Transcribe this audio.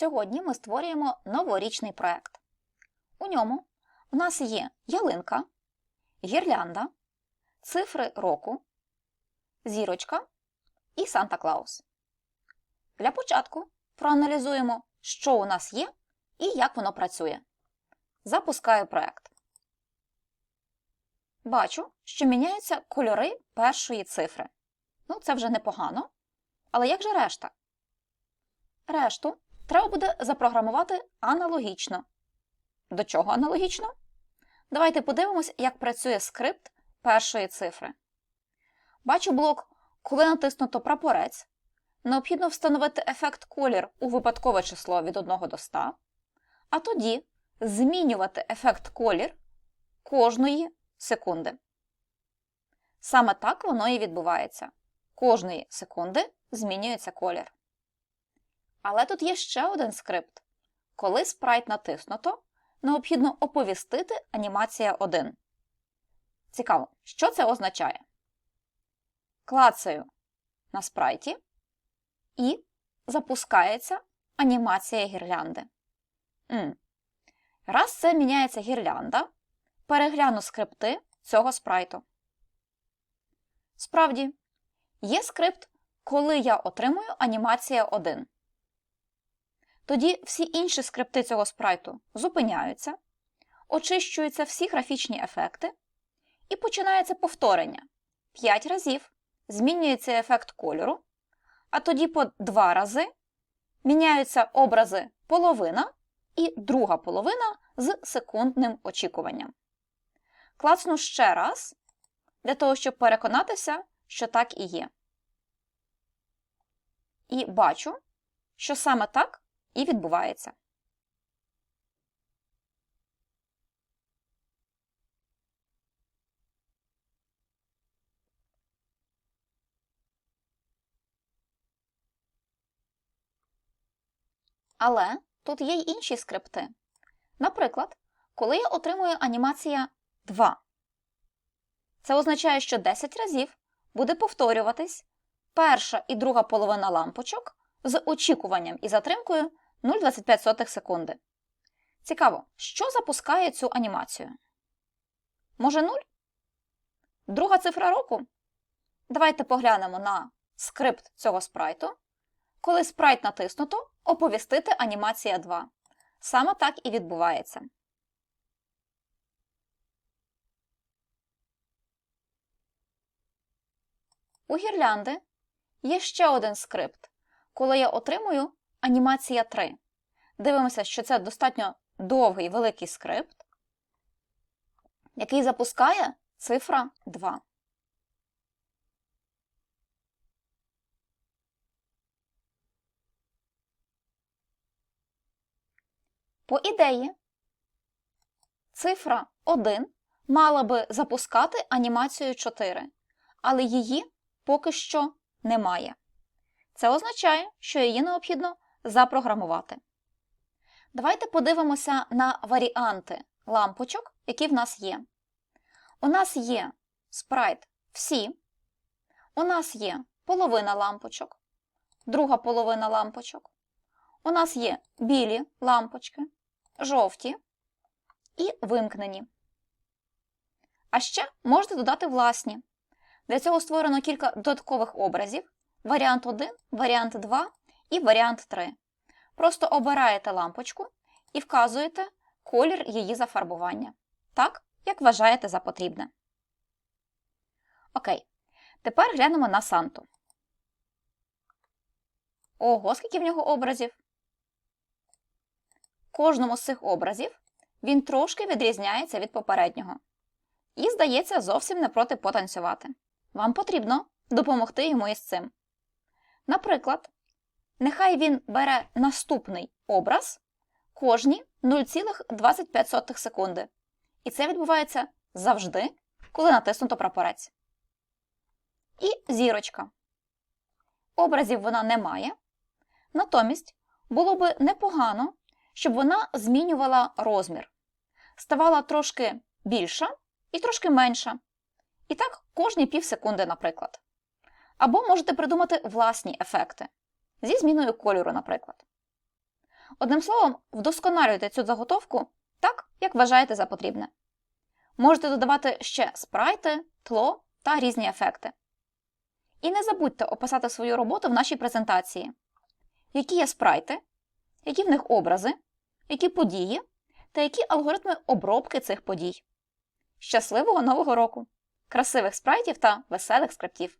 Сьогодні ми створюємо новорічний проект. У ньому в нас є ялинка, гірлянда, цифри року, зірочка і Санта Клаус. Для початку проаналізуємо, що у нас є і як воно працює. Запускаю проект. Бачу, що міняються кольори першої цифри. Ну, це вже непогано. Але як же решта? Решту треба буде запрограмувати аналогічно. До чого аналогічно? Давайте подивимось, як працює скрипт першої цифри. Бачу блок, коли натиснуто прапорець. Необхідно встановити ефект колір у випадкове число від 1 до 100, а тоді змінювати ефект колір кожної секунди. Саме так воно і відбувається. Кожної секунди змінюється колір. Але тут є ще один скрипт. Коли спрайт натиснуто, необхідно оповістити анімація 1. Цікаво, що це означає? Клацаю на спрайті і запускається анімація гірлянди. М. Раз це міняється гірлянда, перегляну скрипти цього спрайту. Справді, є скрипт, коли я отримую анімація 1. Тоді всі інші скрипти цього спрайту зупиняються, очищуються всі графічні ефекти, і починається повторення. 5 разів змінюється ефект кольору, а тоді по 2 рази міняються образи половина і друга половина з секундним очікуванням. Клацну ще раз, для того, щоб переконатися, що так і є. І бачу, що саме так і відбувається. Але тут є й інші скрипти. Наприклад, коли я отримую анімація 2. Це означає, що 10 разів буде повторюватись перша і друга половина лампочок з очікуванням і затримкою 0,25 секунди. Цікаво, що запускає цю анімацію? Може 0? Друга цифра року? Давайте поглянемо на скрипт цього спрайту. Коли спрайт натиснуто, оповістити анімація 2. Саме так і відбувається. У гірлянди є ще один скрипт, коли я отримую анімація 3. Дивимося, що це достатньо довгий великий скрипт, який запускає цифра 2. По ідеї, цифра 1 мала би запускати анімацію 4, але її поки що немає. Це означає, що її необхідно запрограмувати. Давайте подивимося на варіанти лампочок, які в нас є. У нас є спрайт всі, у нас є половина лампочок, друга половина лампочок. У нас є білі лампочки, жовті і вимкнені. А ще можете додати власні. Для цього створено кілька додаткових образів: варіант 1, варіант 2 і варіант 3. Просто обираєте лампочку і вказуєте колір її зафарбування. Так, як вважаєте за потрібне. Окей. Тепер глянемо на Санту. Ого, скільки в нього образів. Кожному з цих образів він трошки відрізняється від попереднього. І, здається, зовсім не проти потанцювати. Вам потрібно допомогти йому із цим. Наприклад, нехай він бере наступний образ кожні 0,25 секунди. І це відбувається завжди, коли натиснуто прапорець. І зірочка. Образів вона не має. Натомість було би непогано, щоб вона змінювала розмір. Ставала трошки більша і трошки менша. І так кожні пів секунди, наприклад. Або можете придумати власні ефекти зі зміною кольору, наприклад. Одним словом, вдосконалюйте цю заготовку так, як вважаєте за потрібне. Можете додавати ще спрайти, тло та різні ефекти. І не забудьте описати свою роботу в нашій презентації. Які є спрайти, які в них образи, які події та які алгоритми обробки цих подій. Щасливого нового року! Красивих спрайтів та веселих скриптів!